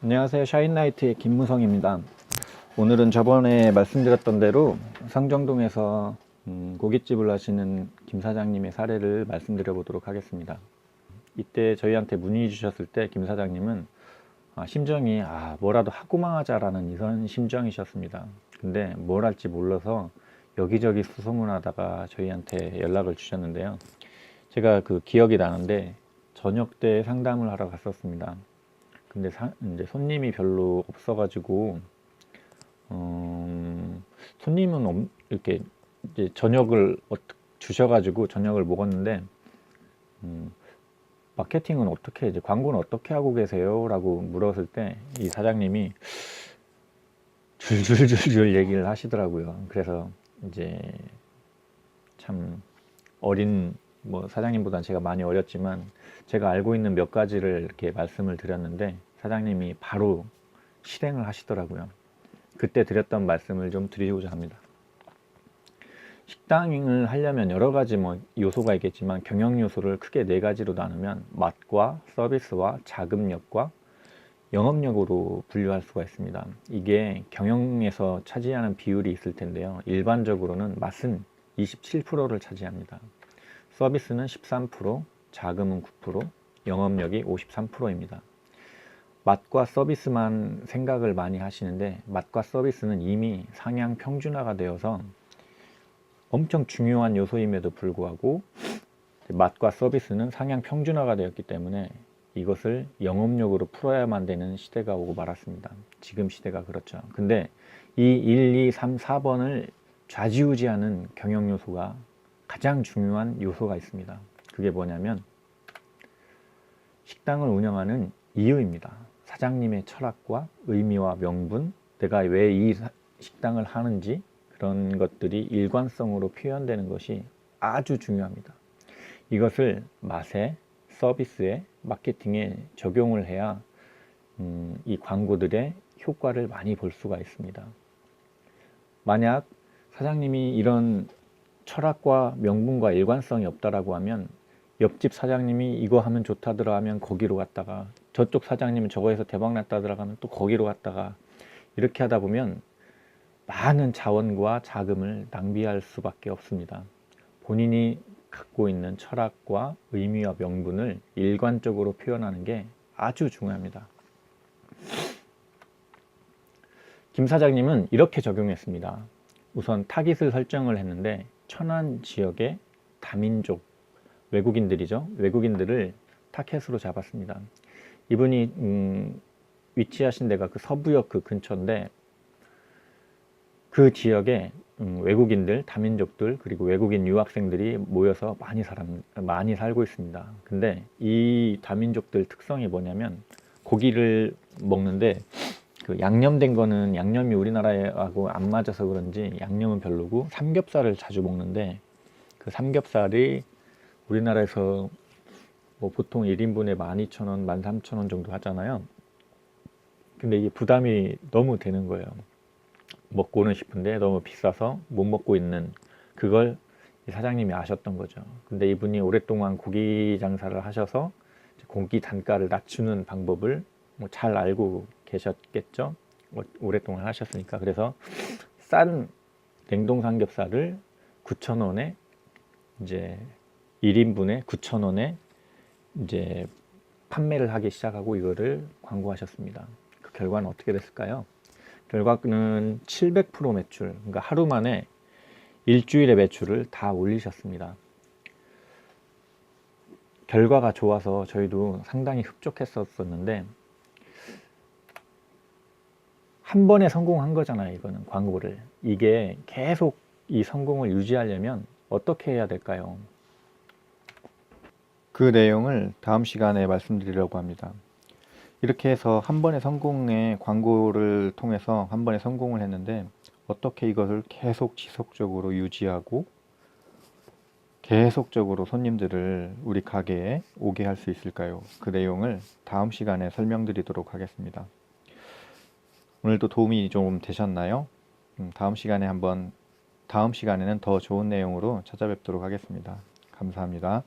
안녕하세요. 샤인라이트의 김무성입니다. 오늘은 저번에 말씀드렸던 대로 상정동에서 음, 고깃집을 하시는 김 사장님의 사례를 말씀드려 보도록 하겠습니다. 이때 저희한테 문의 주셨을 때 김 사장님은 아, 심정이 아, 뭐라도 하고 망 하자라는 이런 심정이셨습니다. 근데 뭘 할지 몰라서 여기저기 수소문하다가 저희한테 연락을 주셨는데요. 제가 그 기억이 나는데 저녁 때 상담을 하러 갔었습니다. 근데 사- 이제 손님이 별로 없어가지고 음, 손님은 없- 이렇게 이제 저녁을 어떻- 주셔가지고 저녁을 먹었는데 음, 마케팅은 어떻게 이제 광고는 어떻게 하고 계세요?라고 물었을 때 이 사장님이 줄줄줄줄 얘기를 하시더라고요. 그래서 이제 참 어린 뭐 사장님보다는 제가 많이 어렸지만 제가 알고 있는 몇 가지를 이렇게 말씀을 드렸는데 사장님이 바로 실행을 하시더라고요. 그때 드렸던 말씀을 좀 드리고자 합니다. 식당을 하려면 여러 가지 뭐 요소가 있겠지만 경영 요소를 크게 네 가지로 나누면 맛과 서비스와 자금력과 영업력으로 분류할 수가 있습니다. 이게 경영에서 차지하는 비율이 있을 텐데요. 일반적으로는 맛은 27%를 차지합니다. 서비스는 13%, 자금은 9%, 영업력이 53%입니다. 맛과 서비스만 생각을 많이 하시는데 맛과 서비스는 이미 상향 평준화가 되어서 엄청 중요한 요소임에도 불구하고 맛과 서비스는 상향 평준화가 되었기 때문에 이것을 영업력으로 풀어야만 되는 시대가 오고 말았습니다. 지금 시대가 그렇죠. 근데 이 1, 2, 3, 4번을 좌지우지하는 경영 요소가 가장 중요한 요소가 있습니다. 그게 뭐냐면 식당을 운영하는 이유입니다. 사장님의 철학과 의미와 명분, 내가 왜 이 식당을 하는지 그런 것들이 일관성으로 표현되는 것이 아주 중요합니다. 이것을 맛에, 서비스에, 마케팅에 적용을 해야 음, 이 광고들의 효과를 많이 볼 수가 있습니다. 만약 사장님이 이런 철학과 명분과 일관성이 없다라고 하면 옆집 사장님이 이거 하면 좋다더라 하면 거기로 갔다가 저쪽 사장님은 저거 해서 대박 났다더라 하면 또 거기로 갔다가 이렇게 하다 보면 많은 자원과 자금을 낭비할 수밖에 없습니다. 본인이 갖고 있는 철학과 의미와 명분을 일관적으로 표현하는 게 아주 중요합니다. 김 사장님은 이렇게 적용했습니다. 우선 타깃을 설정을 했는데 천안 지역의 다민족 외국인들이죠. 외국인들을 타켓으로 잡았습니다. 이분이 음, 위치하신 데가 그 서부역 그 근처인데 그 지역에 음, 외국인들, 다민족들 그리고 외국인 유학생들이 모여서 많이 사람 많이 살고 있습니다. 근데 이 다민족들 특성이 뭐냐면 고기를 먹는데 그 양념된 거는 양념이 우리나라하고 안 맞아서 그런지 양념은 별로고 삼겹살을 자주 먹는데 그 삼겹살이 우리나라에서 뭐 보통 1인분에 12,000원, 13,000원 정도 하잖아요. 근데 이게 부담이 너무 되는 거예요. 먹고는 싶은데 너무 비싸서 못 먹고 있는 그걸 이 사장님이 아셨던 거죠. 근데 이분이 오랫동안 고기 장사를 하셔서 고기 단가를 낮추는 방법을 뭐 잘 알고 계셨겠죠. 뭐 오랫동안 하셨으니까 그래서 싼 냉동 삼겹살을 9,000원에 이제 1인분에 9,000원에 이제 판매를 하기 시작하고 이거를 광고하셨습니다. 그 결과는 어떻게 됐을까요? 결과는 700% 매출, 그러니까 하루 만에 일주일의 매출을 다 올리셨습니다. 결과가 좋아서 저희도 상당히 흡족했었었는데 한 번에 성공한 거잖아요. 이거는 광고를 이게 계속 이 성공을 유지하려면 어떻게 해야 될까요? 그 내용을 다음 시간에 말씀드리려고 합니다. 이렇게 해서 한 번의 성공의 광고를 통해서 한 번에 성공을 했는데 어떻게 이것을 계속 지속적으로 유지하고 계속적으로 손님들을 우리 가게에 오게 할 수 있을까요? 그 내용을 다음 시간에 설명드리도록 하겠습니다. 오늘도 도움이 좀 되셨나요? 음, 다음 시간에 한번 다음 시간에는 더 좋은 내용으로 찾아뵙도록 하겠습니다. 감사합니다.